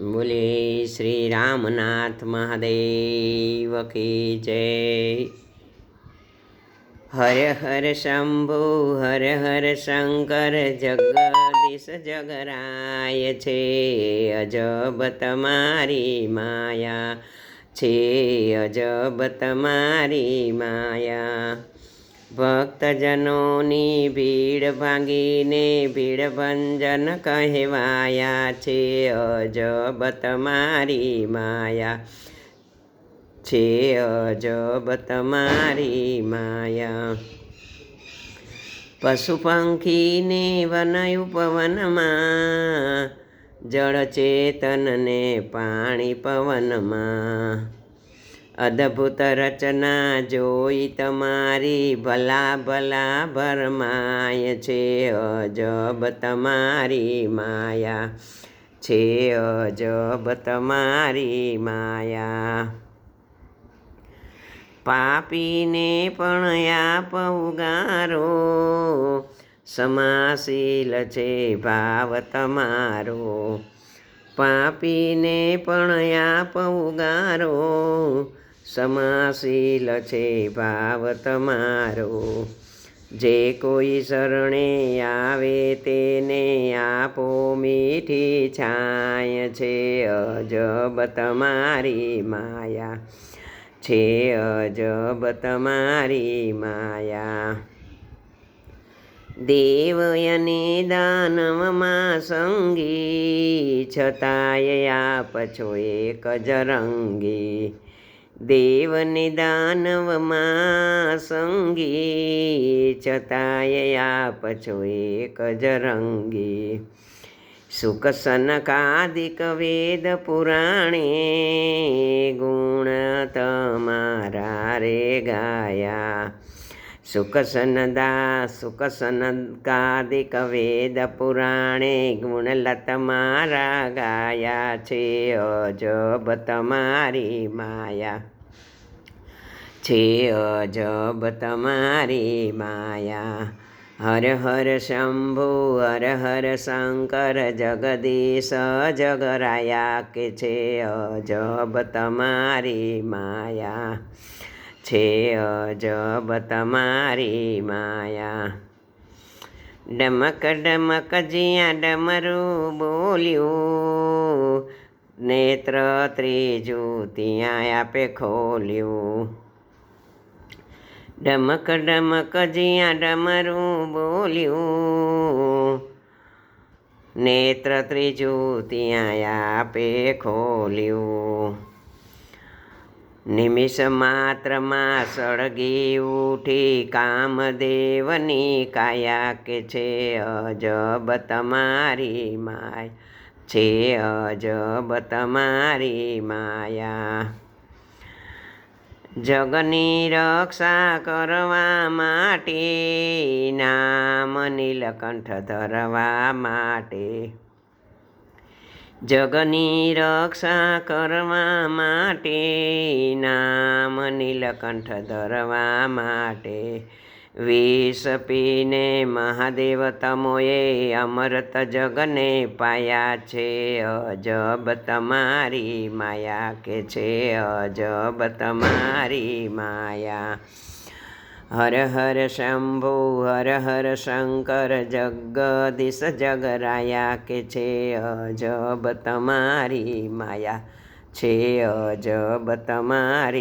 બોલે શ્રી રામનાથ મહાદેવ કી જય હર હર શંભુ હર હર શંકર જગદીશ જગરાય છે અજબ તમારી માયા છે અજબ તમારી માયા ભક્તજનોની ભીડ ભાંગીને ભીડ ભંજન કહેવાયા છે અજબત મારી માયા. છે અજબત મારી માયા. પશુ પંખીને વનયુ ઉપવનમાં, જળ ચેતનને પાણી પવનમાં. અદ્ભુત રચના જોઈ તમારી ભલા ભલા ભરમાય છે, અજબ તમારી માયા છે, અજબ તમારી માયા. પાપીને પણ આપ ઉગારો, સમાશીલ છે ભાવ તમારો. પાપીને પણ આપ ઉગારો સમાશીલ છે ભાવ તમારો. જે કોઈ શરણે આવે તેને આપો મીઠી છાય છે અજબ તમારી માયા. છે અજબ તમારી માયા. દેવ અને દાનવમાં સંગી છતાંય આપ છો એક જ દેવને દાનવમાં સંગી છતાંય આપ છો એક જ રંગી. સુખ સનકાદિક વેદ પુરાણે ગુણ તમારા રે ગાયા સુખ સનદા સુખ સનકાદિક વેદ પુરાણે ગુણલત મારા ગાયા છે અજબ તમારી માયા છે અજબ તમારી માયા હર હર શંભુ હર હર શંકર જગદીશ જગરાયા કે છે અજબ તમારી માયા છે અજબ તમારી માયા. ડમક ડમક જ્યાં ડમરું બોલ્યું, નેત્ર ત્રીજું ત્યાં આપે ખોલ્યું. ડમક ડમક જ્યાં ડમરું બોલ્યું, નેત્ર ત્રીજું ત્યાં આપે ખોલ્યું. નિમિષ માત્રમાં સળગી ઉઠી કામદેવની કાયા કે છે અજબ તમારી માય છે અજબ તમારી માયા. જગની રક્ષા કરવા માટે, નામ નીલકંઠ ધરવા માટે. જગની રક્ષા કરવા માટે, નામ નીલકંઠ ધરવા માટે. વિષ પીને મહાદેવ તમોએ અમૃત જગને પાયા છે. અજબ તમારી માયા કે છે? અજબ તમારી માયા. हर हर शम्भो हर हर शङ्कर जगदिश जगराया के छे अजब तमारी माया छे अजब तमारी